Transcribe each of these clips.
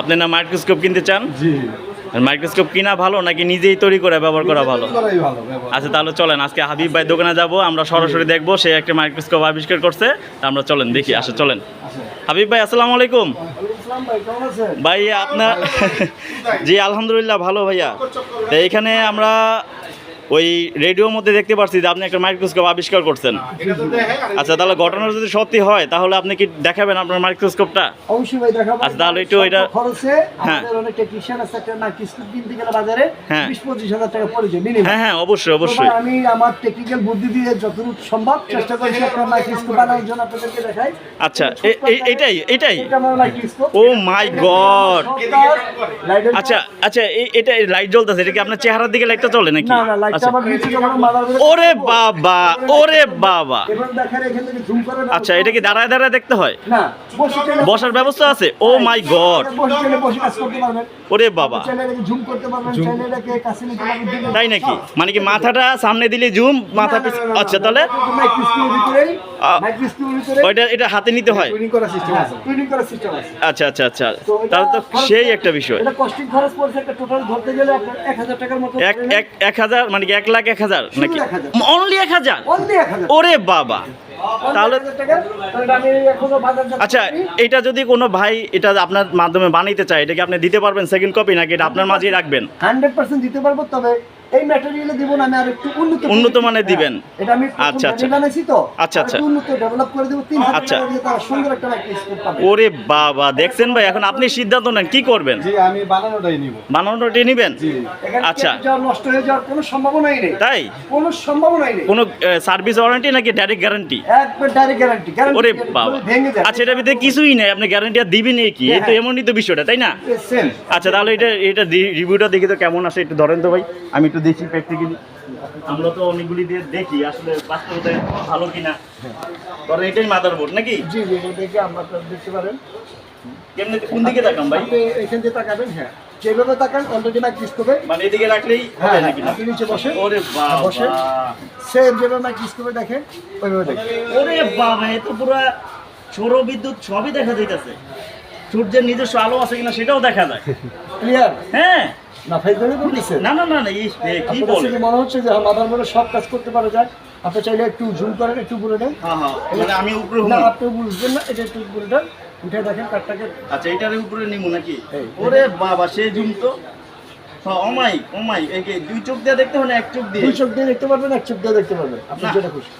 আপনি না মাইক্রোস্কোপ কিনতে চান? জি। মাইক্রোস্কোপ কিনা ভালো নাকি নিজেই তৈরি করে ব্যবহার করা ভালো। আচ্ছা তাহলে চলেন আজকে হাবিব ভাই দোকানে যাব আমরা সরাসরি দেখব সে একটা মাইক্রোস্কোপ আবিষ্কার করছে তা আমরা চলেন দেখি আসে চলেন। হাবিব ভাই আসসালামু আলাইকুম। ভাই আপনার জি আলহামদুলিল্লাহ ভালো ভাইয়া। তো এখানে আমরা ওই রেডিওর মধ্যে দেখতে পাচ্ছি যে আপনি একটা মাইক্রোস্কোপ আবিষ্কার করছেন। আচ্ছা তাহলে ঘটনা যদি সত্যি হয় তাহলে আপনি কি দেখাবেন আপনার মাইক্রোস্কোপটা? অবশ্যই ভাই দেখাবো। আচ্ছা, তাহলে একটু এটা- খরচে হ্যাঁ। আমাদের অনেক টেকনিশিয়ান আছে একটা না কিস্তি কিনতে গেলে বাজারে হ্যাঁ। বিশ পঁচিশ হাজার টাকা পড়ে যায় মিনিমাম হ্যাঁ হ্যাঁ অবশ্যই অবশ্যই। আমি আমার টেকনিক্যাল বুদ্ধি দিয়ে যতটুকু সম্ভব চেষ্টা করছি আপনার মাইক্রোস্কোপ বানানোর জন্য আপনাদেরকে দেখাই। আচ্ছা এটাই এটাই। মাইক্রোস্কোপ ও মাই গড আচ্ছা আচ্ছা এই- এটা লাইট জ্বলতেছে এটা কি আপনার চেহারার দিকে লাইটটা চলে নাকি? আচ্ছা মাদার ওরে বাবা ওরে বাবা আচ্ছা এটা কি দাঁড়ায় দাঁড়ায় দেখতে হয় বসার ব্যবস্থা আছে ও মাই গড ওরে বাবা তাই নাকি মানে কি মাথাটা সামনে দিলে জুম মাথা আচ্ছা তাহলে ওইটা এটা হাতে নিতে হয় আছে আছে আচ্ছা আচ্ছা আচ্ছা তাহলে তো সেই একটা বিষয় এটা কস্টিং খরচ পড়ছে একটা টোটাল ধরতে গেলে আপনার এক হাজার টাকার মতো এক এক এক হাজার মানে কি এক লাখ এক হাজার নাকি? অনলি এক হাজার? ওরে বাবা। তাহলে আচ্ছা এটা যদি কোনো ভাই এটা আপনার মাধ্যমে বানাইতে চায় এটা কি আপনি দিতে পারবেন সেকেন্ড কপি নাকি এটা আপনার মাঝেই রাখবেন? হান্ড্রেড পার্সেন্ট দিতে পারব তবে এই ম্যাটেরিয়ালে দিব না আমি আর একটু উন্নত উন্নত মানের হ্যাঁ, দিবেন। এটা আমি আচ্ছা, আচ্ছা আচ্ছা। আচ্ছা বানাইছি তো। আচ্ছা, আচ্ছা। উন্নত ডেভেলপ করে দেবো তিন আচ্ছা। সুন্দর একটা মাইক্রোস্কোপ পাবে। ওরে বাবা দেখছেন ভাই এখন আপনি সিদ্ধান্ত নেন কি করবেন? জি আমি বানানোটাই নিব। বানানোটি নেবেন? জি। আচ্ছা। নষ্ট হয়ে যাওয়ার কোনো সম্ভাবনাই নেই। তাই? কোনো সম্ভাবনাই নেই। কোনো সার্ভিস ওয়ারেন্টি নাকি ডাইরেক্ট গ্যারান্টি একবার ডাইরেক্ট গ্যারান্টি ওরে বাবা। আচ্ছা এটার ভিতরে কিছুই নেই আপনি গ্যারান্টি আর দিবেন কি? এই তো এমনই তো বিষয়টা তাই না? আচ্ছা তাহলে এটা এটা রিভিউটা দেখি তো কেমন আছে একটু ধরেন তো ভাই। আমি একটু দেখি প্র্যাকটিক্যালি আমরা তো অনেকগুলি দিয়ে দেখি আসলে বাস্তবতা ভালো কিনা। ধরেন এটাই মাদার বোর্ড নাকি? জি জি দেখে আমরা দেখতে পারেন। কেমনি কোন দিকে তাকাম ভাই? এখান দিয়ে তাকাবেন হ্যাঁ। যেভাবে তাকান অলরেডি মাইক্রোস্কোপে মানে এদিকে রাখলেই হবে হ্যাঁ নাকি না? আপনি নিচে বসেন। ওরে বাবা। বসে। সেম যেভাবে মাইক্রোস্কোপে দেখেন। ওইভাবে দেখেন। ওরে বাবা এ তো পুরো সৌর বিদ্যুৎ সবই দেখা যাইতেছে। সূর্যের নিজস্ব আলো আছে কিনা সেটাও দেখা যায়। ক্লিয়ার হ্যাঁ। না করতেছেন না না না না এই কি বলে? মনে হচ্ছে যে মাথার মাদার সব কাজ করতে পারা যায়। আপনি চাইলে একটু জুম করেন একটু উপরে নেন হ্যাঁ হ্যাঁ মানে আমি উপরে না আপনি বুঝবেন না এটা একটু উপরে নেন উঠে দেখেন কাঠটাকে। আচ্ছা এটার উপরে নিমু নাকি? ওরে বাবা সে জুম তো। হ্যাঁ অমাই অমাই এই যে দুই চোখ দিয়ে দেখতে হয় না এক চোখ দিয়ে। দুই চোখ দিয়ে দেখতে পারবেন এক চোখ দিয়ে দেখতে পারবেন। আপনি না। যেটা খুশি।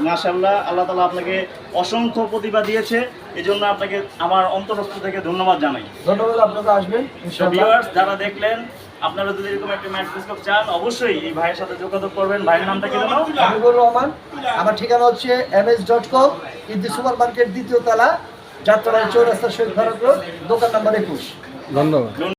মাশাল্লাহ আল্লাহ তালা আপনাকে অসংখ্য প্রতিভা দিয়েছে। এই জন্য আপনাকে আমার অন্তরস্থ থেকে ধন্যবাদ জানাই। ধন্যবাদ আপনাকে আসবেন যারা দেখলেন আপনারা যদি এরকম একটা মাইক্রোস্কোপ চান অবশ্যই এই ভাইয়ের সাথে যোগাযোগ করবেন। ভাইয়ের নামটা কি জানো? হাবিবুর রহমান আমার ঠিকানা হচ্ছে এম এস ডট কম ইন্দি সুপার মার্কেট দ্বিতীয় তলা যাত্রা চৌরাস্তা শহীদ ভারত রোড দোকান নাম্বার একুশ। ধন্যবাদ।